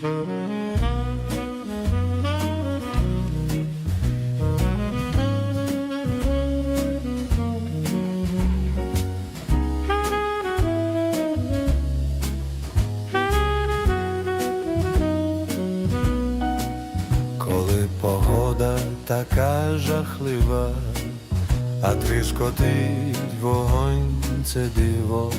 Коли погода така жахлива, а тріскотить вогонь це диво,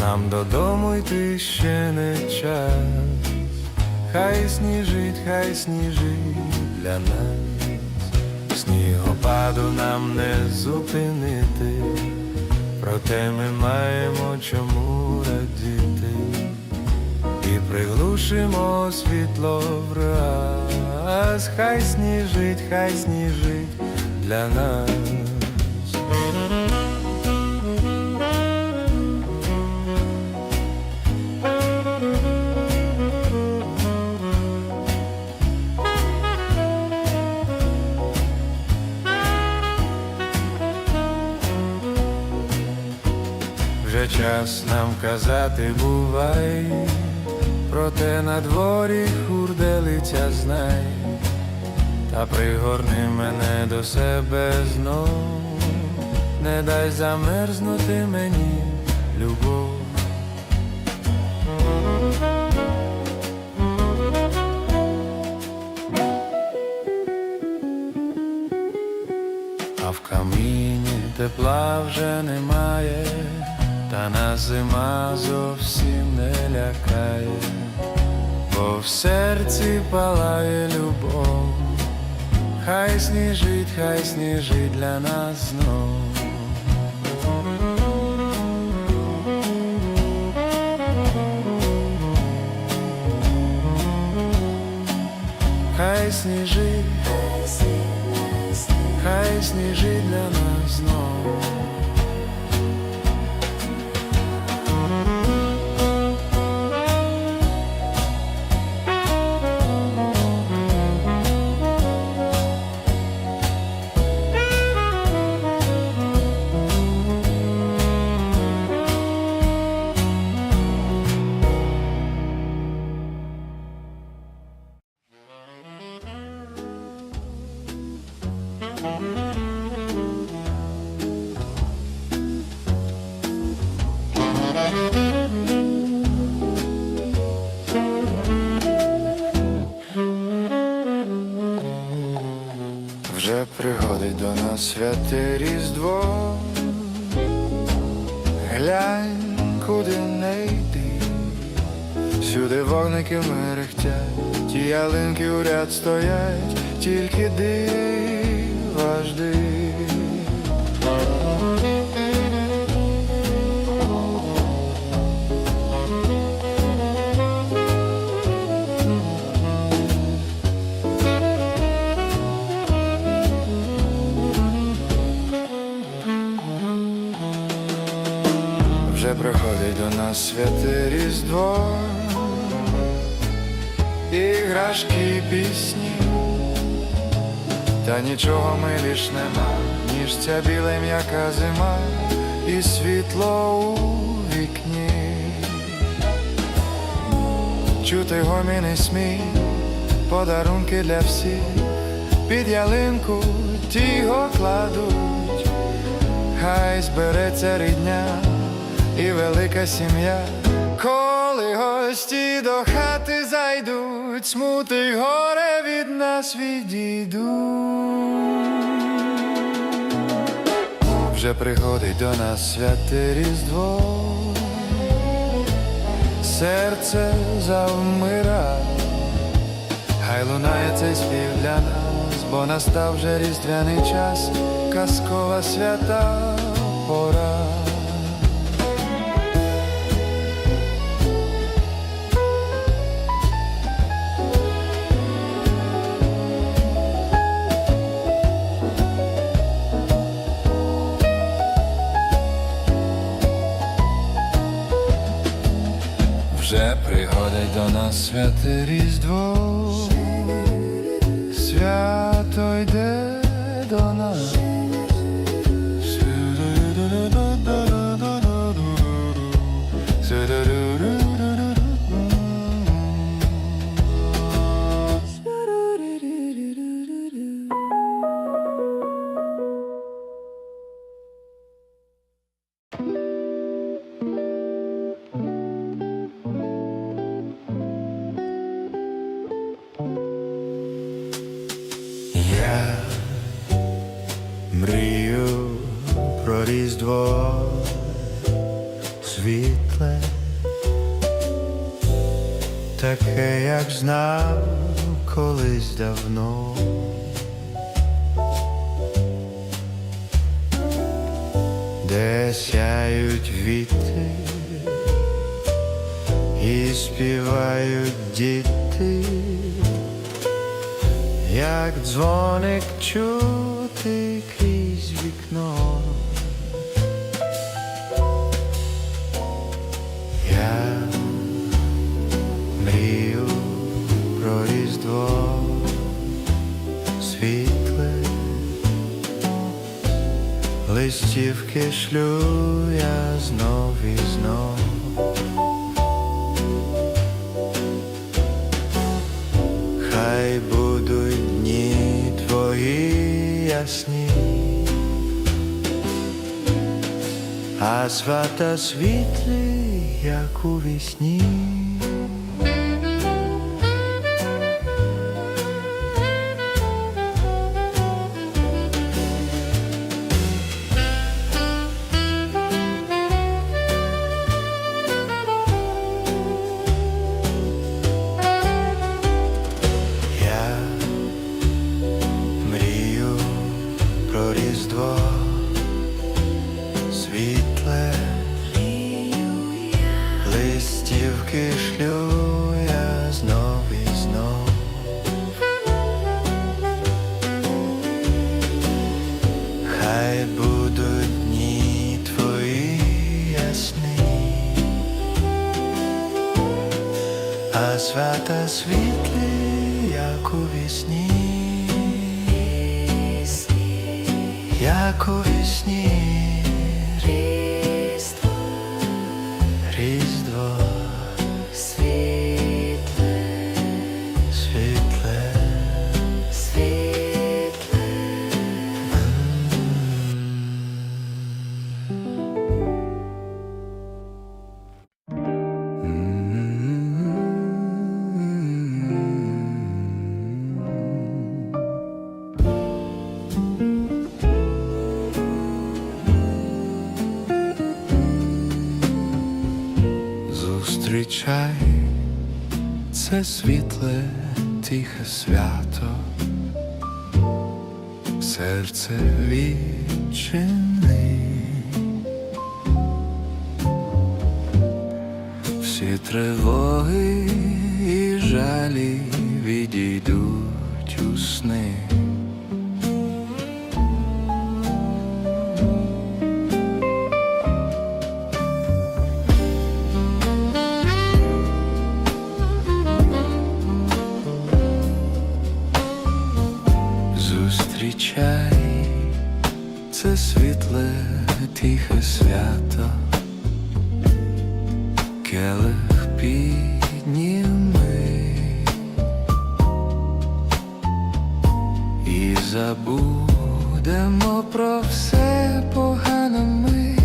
нам додому йти ще не час, хай сніжить, хай сніжить для нас, снігопаду нам не зупинити, проте ми маємо чому радіти. І приглушимо світло враз, хай сніжить, хай сніжить для нас. Час нам казати бувай, проте на дворі хурделиця знай, та пригорни мене до себе знов, не дай замерзнути мені, любов. А в каміні тепла вже немає, та на зима зовсім не лякає, бо в серці палає любов, хай сніжить, хай сніжить для нас знов. Хай сніжить, хай сніжить для нас знов. Святе різдво, глянь, куди не йти, сюди вогники мерехтять, ті ялинки у ряд стоять, тільки дива Вже приходить до нас святе різдво, іграшки, пісні, та нічого миліш нема, ніж ця біла м'яка зима і світло у вікні. Чути гоміни сміх, подарунки для всіх, під ялинку тіго кладуть, хай збереться рідня і велика сім'я, коли гості до хати зайдуть, смути горе від нас відійдуть. Вже приходить до нас святе різдво, серце завмира, хай лунає цей спів для нас, бо настав вже різдвяний час, казкова свята пора. До святе різдво, як знав колись давно. Де сяють віти і співають діти, як дзвоник чути крізь вікно. Листівки шлю я знов і знов. Хай будуть дні твої ясні, а свята світлі, як у вісні. Листівки я знов і. Хай будуть дні твої ясні, а свята світлі, як у вісні, як у вісні, Зустрічай. Це світле, тихе свято, серце відчини, всі тривоги і жалі відійдуть у сни. Тихе свято, келих підніми. І забудемо про все погано ми.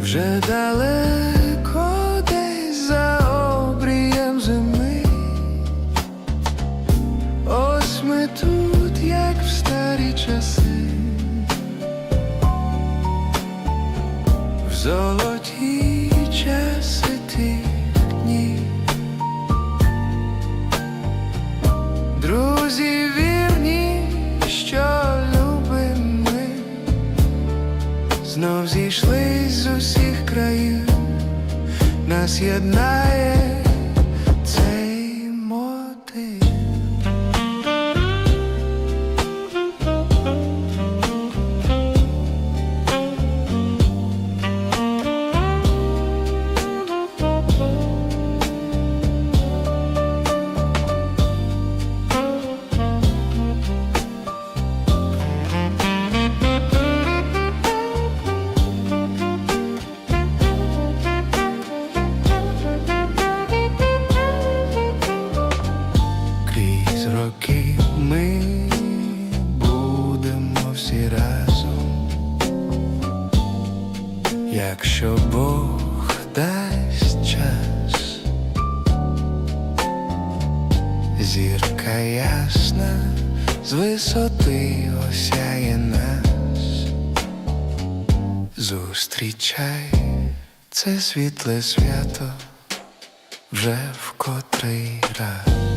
Вже далеко знов зійшлись з усіх країв, нас єднає висоти осяє нас, Зустрічай це світле свято вже в котрий раз.